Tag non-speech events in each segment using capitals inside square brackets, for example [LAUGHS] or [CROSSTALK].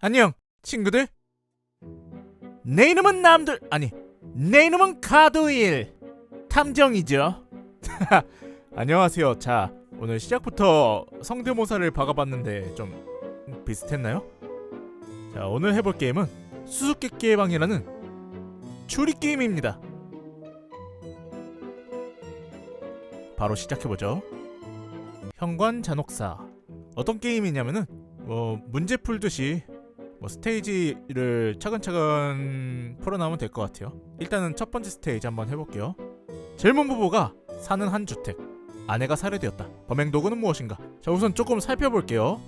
안녕 친구들. 내 이름은 남들 아니 내 이름은 가두일. 탐정이죠. [LAUGHS] 안녕하세요. 자 오늘 시작부터 성대모사를 박아봤는데 좀 비슷했나요? 자 오늘 해볼 게임은 수수께끼의 방이라는 추리 게임입니다. 바로 시작해보죠. 현관 잔혹사. 어떤 게임이냐면은 뭐 문제 풀듯이 뭐 스테이지를 차근차근 풀어나오면 될 것 같아요. 일단은 첫 번째 스테이지 한번 해볼게요. 젊은 부부가 사는 한 주택. 아내가 살해되었다. 범행 도구는 무엇인가? 자 우선 조금 살펴볼게요.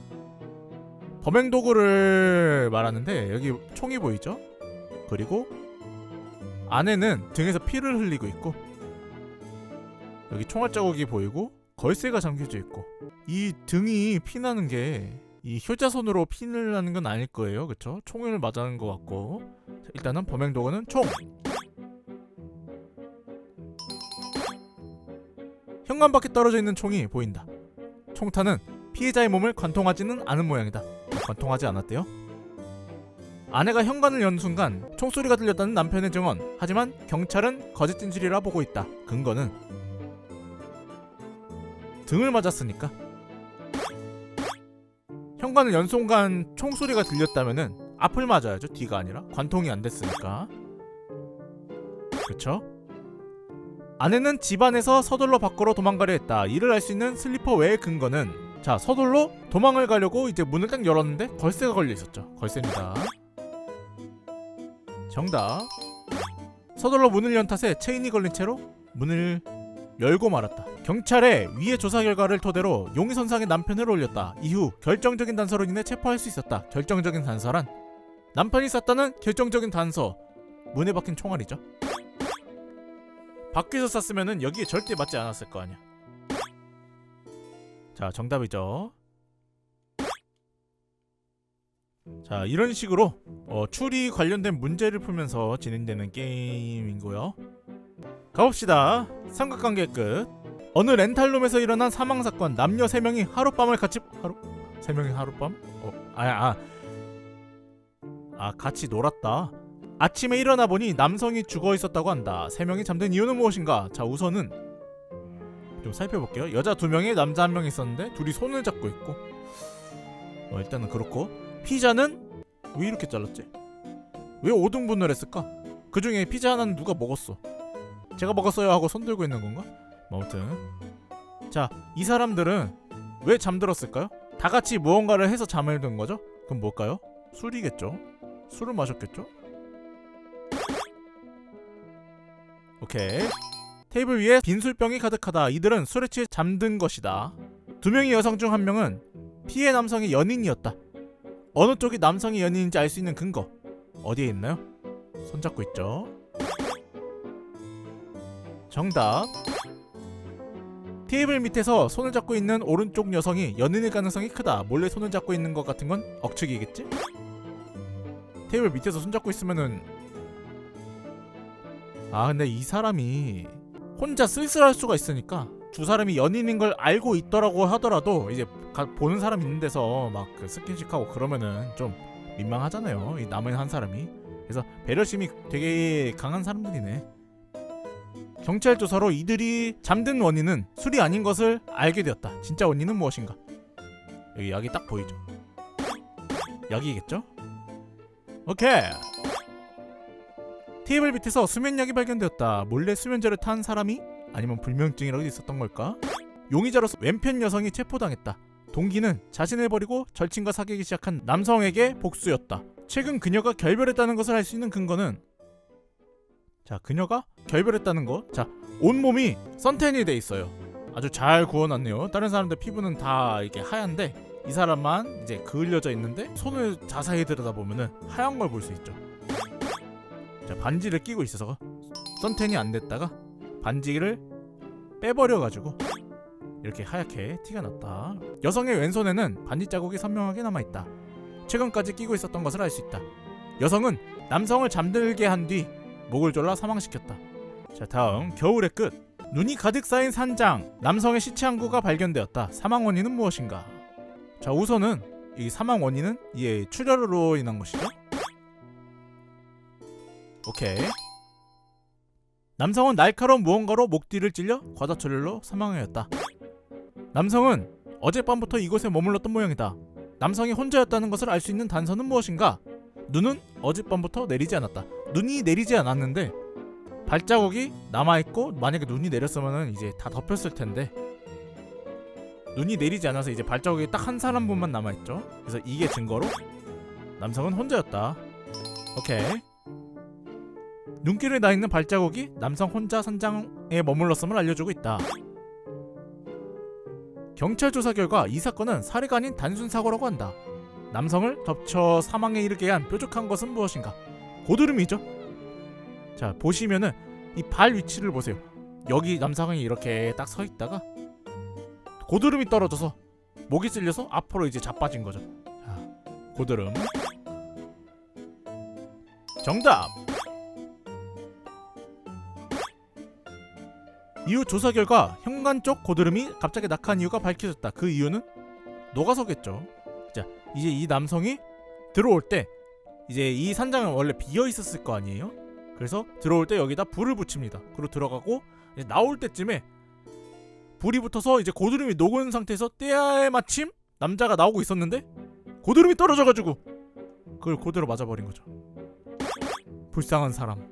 범행 도구를 말하는데 여기 총이 보이죠? 그리고 아내는 등에서 피를 흘리고 있고 여기 총알 자국이 보이고 걸쇠가 잠겨져 있고 이 등이 피나는 게 이 효자손으로 피를 나는 건 아닐 거예요, 그쵸? 총을 맞아는 것 같고 자, 일단은 범행 도구는 총. 현관 밖에 떨어져 있는 총이 보인다. 총탄은 피해자의 몸을 관통하지는 않은 모양이다. 관통하지 않았대요. 아내가 현관을 연 순간 총소리가 들렸다는 남편의 증언. 하지만 경찰은 거짓 진술이라 보고 있다. 근거는 등을 맞았으니까. 현관을 연 순간 총소리가 들렸다면은 앞을 맞아야죠. 뒤가 아니라 관통이 안 됐으니까. 그쵸? 아내는 집안에서 서둘러 밖으로 도망가려 했다. 이를 알 수 있는 슬리퍼 외의 근거는 자 서둘러 도망을 가려고 이제 문을 딱 열었는데 걸쇠가 걸려 있었죠. 걸쇠입니다. 정답. 서둘러 문을 연 탓에 체인이 걸린 채로 문을 열고 말았다. 경찰에 위의 조사 결과를 토대로 용의 선상에 남편을 올렸다. 이후 결정적인 단서로 인해 체포할 수 있었다. 결정적인 단서란 남편이 쐈다는 결정적인 단서. 문에 박힌 총알이죠. 밖에서 쐈으면은 여기에 절대 맞지 않았을 거 아니야. 자, 정답이죠. 자, 이런 식으로 어, 추리 관련된 문제를 풀면서 진행되는 게임이고요. 가봅시다. 삼각관계 끝. 어느 렌탈룸에서 일어난 사망 사건. 남녀 3명이 하룻밤을 같이 하루 3명이 하룻밤? 어, 아, 아. 아, 같이 놀았다. 아침에 일어나 보니 남성이 죽어 있었다고 한다. 3명이 잠든 이유는 무엇인가? 자, 우선은 좀 살펴볼게요. 여자 2명에 남자 1명 있었는데 둘이 손을 잡고 있고. 어, 일단은 그렇고 피자는 왜 이렇게 잘랐지? 왜 5등분을 했을까? 그 중에 피자 하나는 누가 먹었어? 제가 먹었어요 하고 손 들고 있는 건가? 뭐 아무튼 자 이 사람들은 왜 잠들었을까요? 다 같이 무언가를 해서 잠을 든 거죠? 그럼 뭘까요? 술이겠죠? 술을 마셨겠죠? 오케이 테이블 위에 빈 술병이 가득하다 이들은 술에 취해 잠든 것이다 두 명의 여성 중 한 명은 피해 남성의 연인이었다 어느 쪽이 남성의 연인인지 알 수 있는 근거 어디에 있나요? 손잡고 있죠 정답. 테이블 밑에서 손을 잡고 있는 오른쪽 여성이 연인일 가능성이 크다. 몰래 손을 잡고 있는 것 같은 건 억측이겠지? 테이블 밑에서 손 잡고 있으면은 아 근데 이 사람이 혼자 쓸쓸할 수가 있으니까 두 사람이 연인인 걸 알고 있더라고 하더라도 이제 가- 보는 사람 있는 데서 막 그 스킨십하고 그러면은 좀 민망하잖아요. 이 남은 한 사람이. 그래서 배려심이 되게 강한 사람들이네. 경찰 조사로 이들이 잠든 원인은 술이 아닌 것을 알게 되었다. 진짜 원인은 무엇인가? 여기 약이 딱 보이죠? 약이겠죠? 오케이. 테이블 밑에서 수면약이 발견되었다. 몰래 수면제를 탄 사람이 아니면 불면증이라도 있었던 걸까? 용의자로서 왼편 여성이 체포당했다. 동기는 자신을 버리고 절친과 사귀기 시작한 남성에게 복수였다. 최근 그녀가 결별했다는 것을 알 수 있는 근거는 자, 그녀가 결별했다는 거. 자, 온몸이 선탠이 돼 있어요. 아주 잘 구워놨네요. 다른 사람들 피부는 다 이렇게 하얀데 이 사람만 이제 그을려져 있는데 손을 자세히 들여다보면은 하얀 걸 볼 수 있죠. 자, 반지를 끼고 있어서 선탠이 안 됐다가 반지를 빼버려가지고 이렇게 하얗게 티가 났다. 여성의 왼손에는 반지 자국이 선명하게 남아있다. 최근까지 끼고 있었던 것을 알 수 있다. 여성은 남성을 잠들게 한 뒤 목을 졸라 사망시켰다. 자 다음 겨울의 끝 눈이 가득 쌓인 산장 남성의 시체 한 구가 발견되었다. 사망 원인은 무엇인가? 자 우선은 이 사망 원인은 이 출혈로 인한 것이죠. 오케이. 남성은 날카로운 무언가로 목 뒤를 찔려 과다출혈로 사망하였다. 남성은 어젯밤부터 이곳에 머물렀던 모양이다. 남성이 혼자였다는 것을 알 수 있는 단서는 무엇인가? 눈은 어젯밤부터 내리지 않았다. 눈이 내리지 않았는데 발자국이 남아있고 만약에 눈이 내렸으면 이제 다 덮였을 텐데 눈이 내리지 않아서 이제 발자국이 딱 한 사람분만 남아있죠. 그래서 이게 증거로 남성은 혼자였다. 오케이. 눈길에 나 있는 발자국이 남성 혼자 산장에 머물렀음을 알려주고 있다. 경찰 조사 결과 이 사건은 살해가 아닌 단순 사고라고 한다. 남성을 덮쳐 사망에 이르게 한 뾰족한 것은 무엇인가? 고드름이죠. 자 보시면은 이 발 위치를 보세요. 여기 남성이 이렇게 딱 서 있다가 고드름이 떨어져서 목이 찔려서 앞으로 이제 자빠진 거죠. 자, 고드름. 정답. 이후 조사 결과 현관 쪽 고드름이 갑자기 낙한 이유가 밝혀졌다. 그 이유는 녹아서겠죠. 자, 이제 이 남성이 들어올 때 이제 이 산장은 원래 비어 있었을 거 아니에요? 그래서 들어올 때 여기다 불을 붙입니다. 그리고 들어가고 나올 때쯤에 불이 붙어서 이제 고드름이 녹은 상태에서 때에 마침 남자가 나오고 있었는데 고드름이 떨어져가지고 그걸 고대로 맞아버린 거죠. 불쌍한 사람.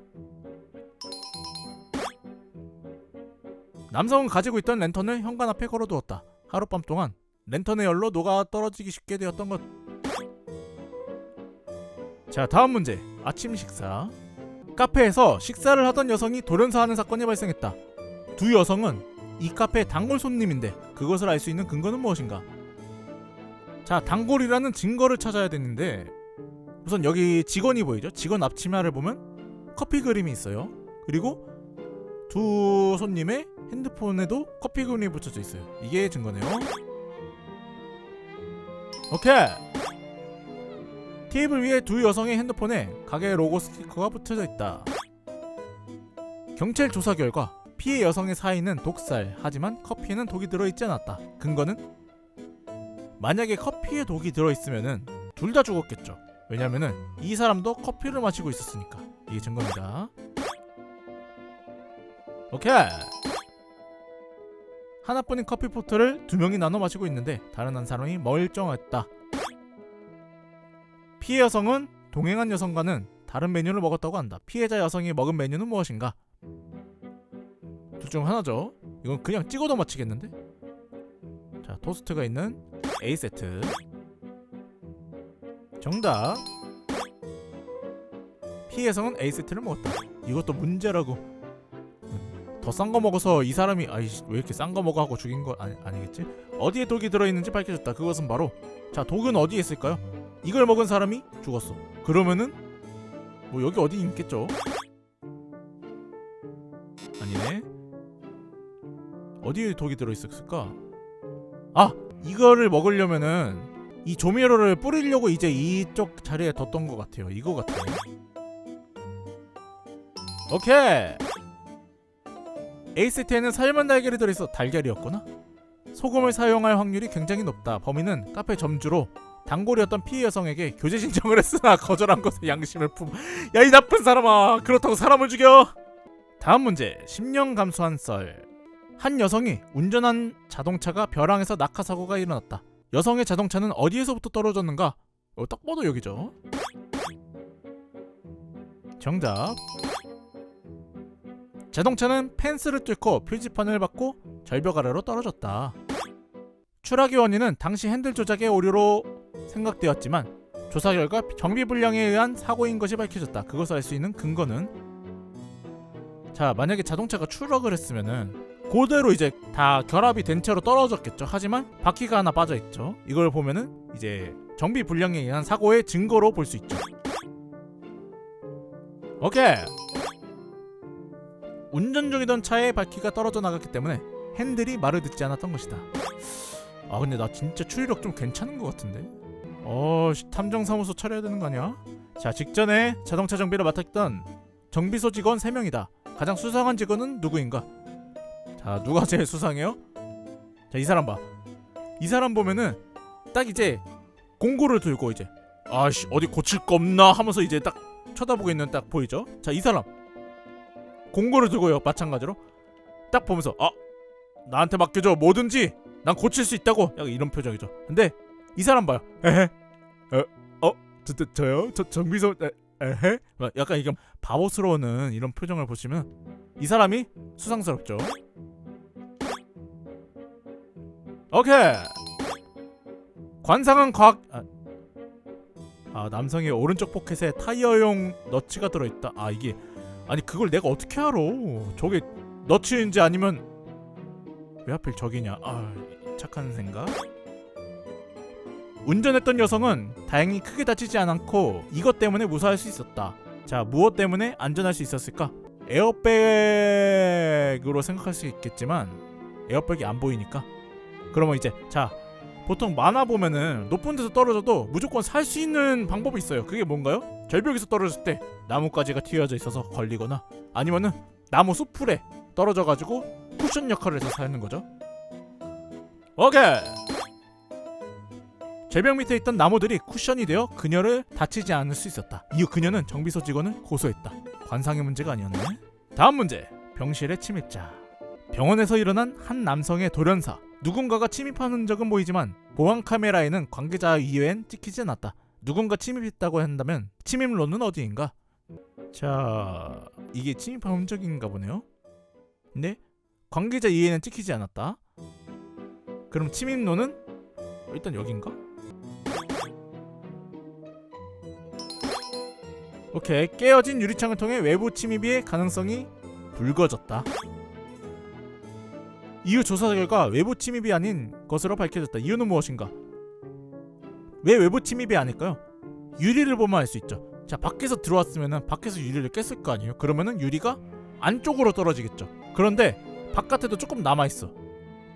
남성은 가지고 있던 랜턴을 현관 앞에 걸어두었다. 하룻밤 동안 랜턴의 열로 녹아 떨어지기 쉽게 되었던 것. 자, 다음 문제. 아침 식사. 카페에서 식사를 하던 여성이 돌연사하는 사건이 발생했다. 두 여성은 이 카페 단골 손님인데 그것을 알 수 있는 근거는 무엇인가? 자, 단골이라는 증거를 찾아야 되는데 우선 여기 직원이 보이죠? 직원 앞치마를 보면 커피 그림이 있어요. 그리고 두 손님의 핸드폰에도 커피 그림이 붙여져 있어요. 이게 증거네요. 오케이. 테이블 위에 두 여성의 핸드폰에 가게 로고 스티커가 붙여져 있다. 경찰 조사 결과 피해 여성의 사인은 독살, 하지만 커피에는 독이 들어있지 않았다. 근거는 만약에 커피에 독이 들어있으면은 둘 다 죽었겠죠. 왜냐면은 이 사람도 커피를 마시고 있었으니까 이게 증거입니다. 오케이. 하나뿐인 커피 포트를 두 명이 나눠 마시고 있는데 다른 한 사람이 멀쩡했다. 피해 여성은 동행한 여성과는 다른 메뉴를 먹었다고 한다. 피해자 여성이 먹은 메뉴는 무엇인가? 둘 중 하나죠. 이건 그냥 찍어도 맞히겠는데? 자, 토스트가 있는 A 세트. 정답. 피해 여성은 A 세트를 먹었다. 이것도 문제라고. 더 싼 거 먹어서 이 사람이 아이씨 왜 이렇게 싼 거 먹어 하고 죽인 거 아니, 아니겠지? 어디에 독이 들어있는지 밝혀졌다. 그것은 바로 자 독은 어디에 있을까요? 이걸 먹은 사람이 죽었어. 그러면은 뭐 여기 어디 있겠죠? 아니네. 어디에 독이 들어있었을까? 아 이거를 먹으려면은 이 조미료를 뿌리려고 이제 이쪽 자리에 뒀던 것 같아요. 이거 같아요. 오케이. A 세트에는 삶은 달걀이 들어있어 달걀이었구나. 소금을 사용할 확률이 굉장히 높다. 범인은 카페 점주로 단골이었던 피해 여성에게 교제 신청을 했으나 거절한 것에 양심을 품. 야 이 나쁜 사람아. 그렇다고 사람을 죽여? 다음 문제. 10년 감수한 썰. 한 여성이 운전한 자동차가 벼랑에서 낙하 사고가 일어났다. 여성의 자동차는 어디에서부터 떨어졌는가? 어, 딱 봐도 여기죠. 정답. 자동차는 펜스를 뚫고 표지판을 받고 절벽 아래로 떨어졌다. 추락의 원인은 당시 핸들 조작의 오류로 생각되었지만 조사 결과 정비 불량에 의한 사고인 것이 밝혀졌다. 그것을 알 수 있는 근거는 자 만약에 자동차가 추락을 했으면은 그대로 이제 다 결합이 된 채로 떨어졌겠죠. 하지만 바퀴가 하나 빠져 있죠. 이걸 보면은 이제 정비 불량에 의한 사고의 증거로 볼 수 있죠. 오케이. 운전 중이던 차의 바퀴가 떨어져 나갔기 때문에 핸들이 말을 듣지 않았던 것이다. 아 근데 나 진짜 추리력 좀 괜찮은 것 같은데. 어 씨, 탐정사무소 차려야 되는 거 아니야? 자 직전에 자동차 정비를 맡았던 정비소 직원 3명이다. 가장 수상한 직원은 누구인가? 자 누가 제일 수상해요? 자 이 사람 봐. 이 사람 보면은 딱 이제 공고를 들고 이제 아씨 어디 고칠 거 없나 하면서 이제 딱 쳐다보고 있는 딱 보이죠? 자 이 사람 공고를 들고요 마찬가지로 딱 보면서 아 나한테 맡겨줘 뭐든지 난 고칠 수 있다고 약간 이런 표정이죠. 근데 이 사람 봐요. 에헤 어 어 저, 저, 저요 저 정비소 에, 에헤 막 약간 이게 바보스러워는 이런 표정을 보시면 이 사람이 수상스럽죠. 오케이 관상은 과학 아, 아 남성의 오른쪽 포켓에 타이어용 너츠가 들어있다. 아 이게 아니 그걸 내가 어떻게 알아? 저게 너츠인지 아니면 왜 하필 저기냐? 아 착한 생각. 운전했던 여성은 다행히 크게 다치지 않았고 이것 때문에 무사할 수 있었다. 자 무엇 때문에 안전할 수 있었을까? 에어백으로 생각할 수 있겠지만 에어백이 안 보이니까. 그러면 이제 자 보통 만화 보면은 높은 데서 떨어져도 무조건 살 수 있는 방법이 있어요. 그게 뭔가요? 절벽에서 떨어졌을 때 나뭇가지가 튀어져 있어서 걸리거나 아니면은 나무 숲풀에 떨어져 가지고 쿠션 역할을 해서 사는 거죠. 오케이. 절벽 밑에 있던 나무들이 쿠션이 되어 그녀를 다치지 않을 수 있었다. 이후 그녀는 정비소 직원을 고소했다. 관상의 문제가 아니었네. 다음 문제. 병실의 침입자. 병원에서 일어난 한 남성의 돌연사. 누군가가 침입하는 적은 보이지만 보안 카메라에는 관계자 이외엔 찍히지 않았다. 누군가 침입했다고 한다면 침입로는 어디인가? 자, 이게 침입한 흔적인가 보네요. 근데 관계자 이외에는 찍히지 않았다. 그럼 침입로는 일단 여긴가? 오케이 깨어진 유리창을 통해 외부 침입의 가능성이 불거졌다. 이후 조사 결과 외부 침입이 아닌 것으로 밝혀졌다. 이유는 무엇인가? 왜 외부 침입이 아닐까요? 유리를 보면 알 수 있죠. 자 밖에서 들어왔으면은 밖에서 유리를 깼을 거 아니에요. 그러면은 유리가 안쪽으로 떨어지겠죠. 그런데 바깥에도 조금 남아 있어.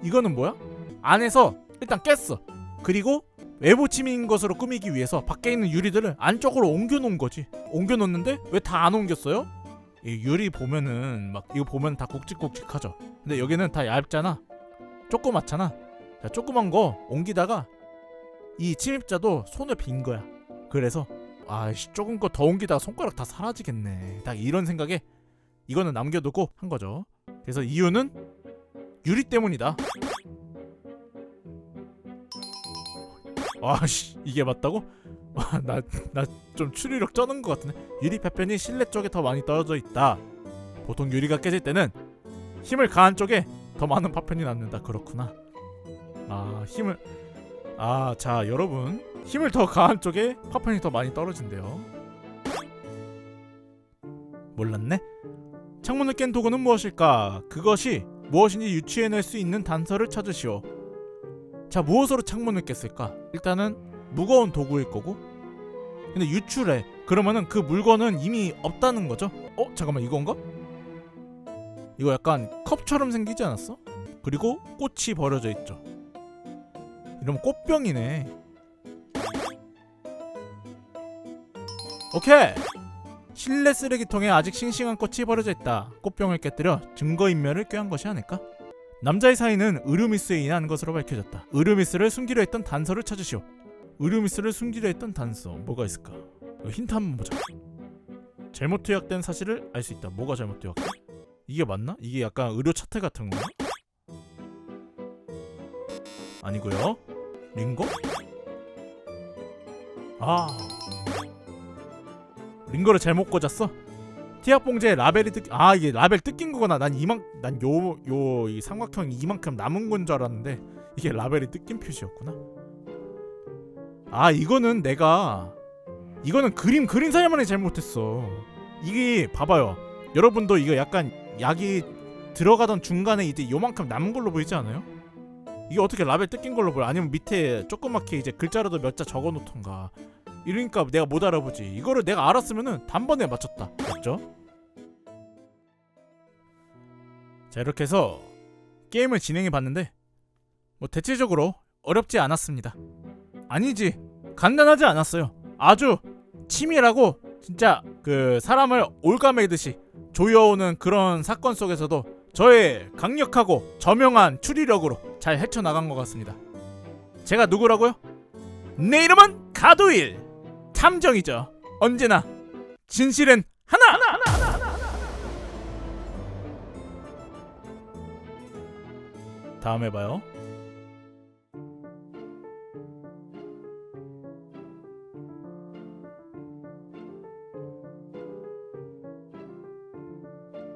이거는 뭐야? 안에서 일단 깼어. 그리고 외부 침입인 것으로 꾸미기 위해서 밖에 있는 유리들을 안쪽으로 옮겨 놓은 거지. 옮겨 놓는데 왜 다 안 옮겼어요? 이 유리 보면은 막 이거 보면 다 굵직굵직하죠. 근데 여기는 다 얇잖아. 조그맣잖아. 자, 조그만 거 옮기다가 이 침입자도 손을 빈 거야. 그래서 아씨 조금 거 더 옮기다가 손가락 다 사라지겠네. 딱 이런 생각에 이거는 남겨두고 한 거죠. 그래서 이유는 유리 때문이다. 아씨 이게 맞다고? 나 나 좀 추리력 쩌는 것 같은데 유리 파편이 실내 쪽에 더 많이 떨어져 있다. 보통 유리가 깨질 때는 힘을 가한 쪽에 더 많은 파편이 남는다. 그렇구나. 아 힘을 아 자 여러분 힘을 더 가한 쪽에 파편이 더 많이 떨어진대요. 몰랐네. 창문을 깬 도구는 무엇일까? 그것이 무엇인지 유추해낼 수 있는 단서를 찾으시오. 자 무엇으로 창문을 깼을까? 일단은 무거운 도구일 거고. 근데 유출해. 그러면은 그 물건은 이미 없다는 거죠? 어 잠깐만 이건가? 이거 약간 컵처럼 생기지 않았어? 그리고 꽃이 버려져 있죠. 이러면 꽃병이네. 오케이! 실내 쓰레기통에 아직 싱싱한 꽃이 버려져 있다. 꽃병을 깨뜨려 증거인멸을 꾀한 것이 아닐까 남자의 사인은 으르미스에 인한 것으로 밝혀졌다. 으르미스를 숨기려 했던 단서를 찾으시오. 으르미스를 숨기려 했던 단서 뭐가 있을까? 힌트 한번 보자. 잘못 투약된 사실을 알 수 있다. 뭐가 잘못 투약돼? 이게 맞나? 이게 약간 의료 차트 같은 건가? 아니고요. 링거? 아 링거를 잘못 꽂았어? 티약 봉지에 라벨이 뜯, 아 이게 라벨 뜯긴 거구나. 난 이만, 난요 요 이 삼각형이 이만큼 남은 건 줄 알았는데 이게 라벨이 뜯긴 표시였구나. 아 이거는 내가 이거는 그림 그린 사람만이 잘못했어. 이게 봐봐요. 여러분도 이거 약간 약이 들어가던 중간에 이제 요만큼 남은 걸로 보이지 않아요? 이게 어떻게 라벨 뜯긴 걸로 보여? 아니면 밑에 조그맣게 이제 글자라도 몇 자 적어 놓던가. 이러니까 내가 못 알아보지. 이거를 내가 알았으면은 단번에 맞췄다. 맞죠? 자 이렇게 해서 게임을 진행해 봤는데 뭐 대체적으로 어렵지 않았습니다. 아니지 간단하지 않았어요. 아주 치밀하고 진짜 그 사람을 올가매듯이 조여오는 그런 사건 속에서도 저의 강력하고 저명한 추리력으로 잘 헤쳐나간 것 같습니다. 제가 누구라고요? 내 이름은 가두일. 탐정이죠. 언제나 진실은 하나. 다음에 봐요.